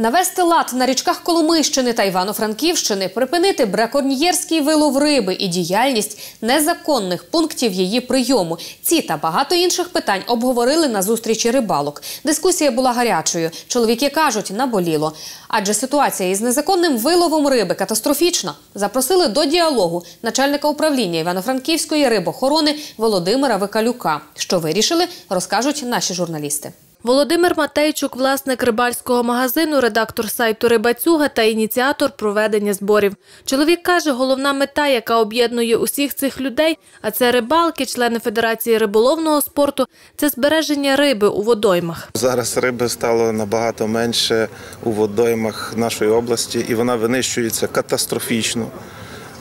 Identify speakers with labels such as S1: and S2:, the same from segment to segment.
S1: Навести лад на річках Коломийщини та Івано-Франківщини, припинити браконьєрський вилов риби і діяльність незаконних пунктів її прийому. Ці та багато інших питань обговорили на зустрічі рибалок. Дискусія була гарячою. Чоловіки кажуть, наболіло. Адже ситуація із незаконним виловом риби катастрофічна. Запросили до діалогу начальника управління Івано-Франківської рибохорони Володимира Викалюка. Що вирішили, розкажуть наші журналісти. Володимир Матейчук, власник рибальського магазину, редактор сайту Рибацюга та ініціатор проведення зборів. Чоловік каже, головна мета, яка об'єднує усіх цих людей, а це рибалки, члени Федерації риболовного спорту, це збереження риби у водоймах.
S2: Зараз риби стало набагато менше у водоймах нашої області, і вона винищується катастрофічно,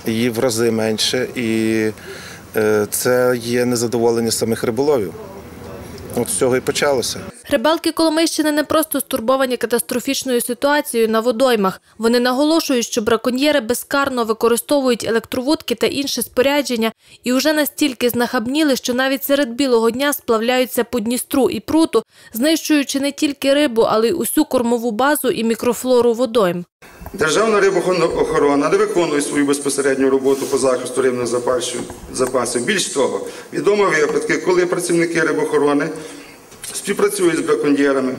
S2: її в рази менше, і е, це є незадоволення самих риболовів. От з цього і почалося.
S1: Рибалки Коломийщини не просто стурбовані катастрофічною ситуацією на водоймах. Вони наголошують, що браконьєри безкарно використовують електровудки та інше спорядження і вже настільки знахабніли, що навіть серед білого дня сплавляються по Дністру і пруту, знищуючи не тільки рибу, але й усю кормову базу і мікрофлору водойм.
S3: Державна рибоохорона не виконує свою безпосередню роботу по захисту рибних запасів-. Більш того, відомо випадки, коли працівники рибоохорони співпрацюють з браконьєрами.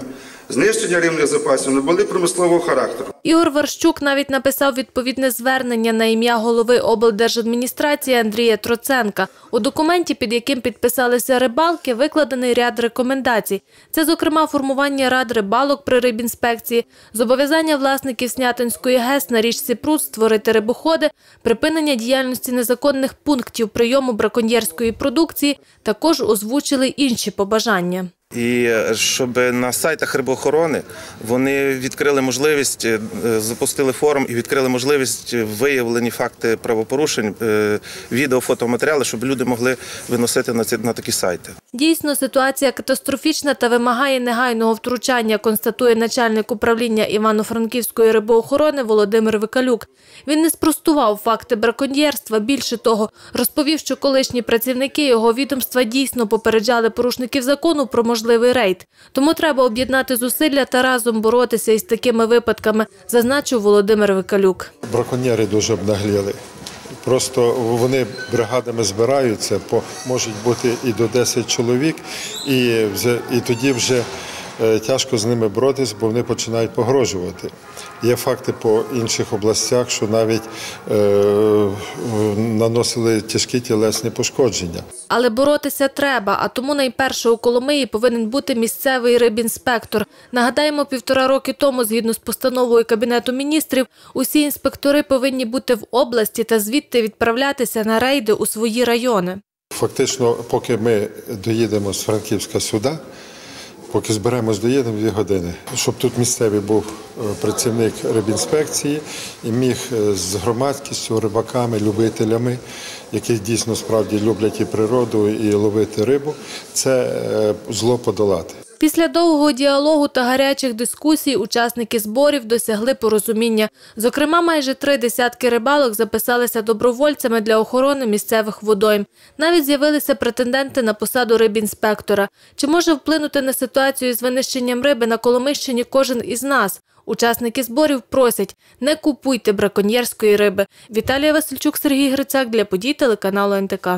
S3: Знищення рівних запасів не були промислового характеру.
S1: Ігор Варщук навіть написав відповідне звернення на ім'я голови облдержадміністрації Андрія Троценка. У документі, під яким підписалися рибалки, викладений ряд рекомендацій. Це, зокрема, формування рад рибалок при рибінспекції, зобов'язання власників Снятинської ГЕС на річці Прут створити рибоходи, припинення діяльності незаконних пунктів прийому браконьєрської продукції. Також озвучили інші побажання.
S2: І е, щоб на сайтах рибоохорони вони відкрили можливість, е, запустили форум і відкрили можливість виявлені факти правопорушень, е, відео, фотоматеріали, щоб люди могли виносити на ці на такі сайти.
S1: Дійсно, ситуація катастрофічна та вимагає негайного втручання, констатує начальник управління Івано-Франківської рибоохорони Володимир Викалюк. Він не спростував факти браконьєрства. Більше того, розповів, що колишні працівники його відомства дійсно попереджали порушників закону про можливий рейд. Тому треба об'єднати зусилля та разом боротися із такими випадками, зазначив Володимир Викалюк.
S4: Браконьєри дуже обнагліли. Просто вони бригадами збираються, по можуть бути і до 10 чоловік, і вже і тоді вже е, тяжко з ними боротись, бо вони починають погрожувати. Є факти по інших областях, що навіть е, наносили тяжкі тілесні пошкодження.
S1: Але боротися треба, а тому найперше у Коломиї повинен бути місцевий рибінспектор. Нагадаємо, півтора роки тому, згідно з постановою Кабінету міністрів, усі інспектори повинні бути в області та звідти відправлятися на рейди у свої райони.
S4: Фактично, поки ми доїдемо з Франківська сюди, поки зберемось, доїдемо дві години. Щоб тут місцевий був е, працівник рибінспекції і міг е, з громадськістю, рибаками, любителями, які дійсно справді люблять і природу, і ловити рибу, це е, зло подолати.
S1: Після довгого діалогу та гарячих дискусій учасники зборів досягли порозуміння. Зокрема, майже три десятки рибалок записалися добровольцями для охорони місцевих водойм. Навіть з'явилися претенденти на посаду рибінспектора. Чи може вплинути на ситуацію з винищенням риби на Коломищині кожен із нас? Учасники зборів просять – не купуйте браконьєрської риби. Віталія Васильчук, Сергій Грицак для подій телеканалу НТК.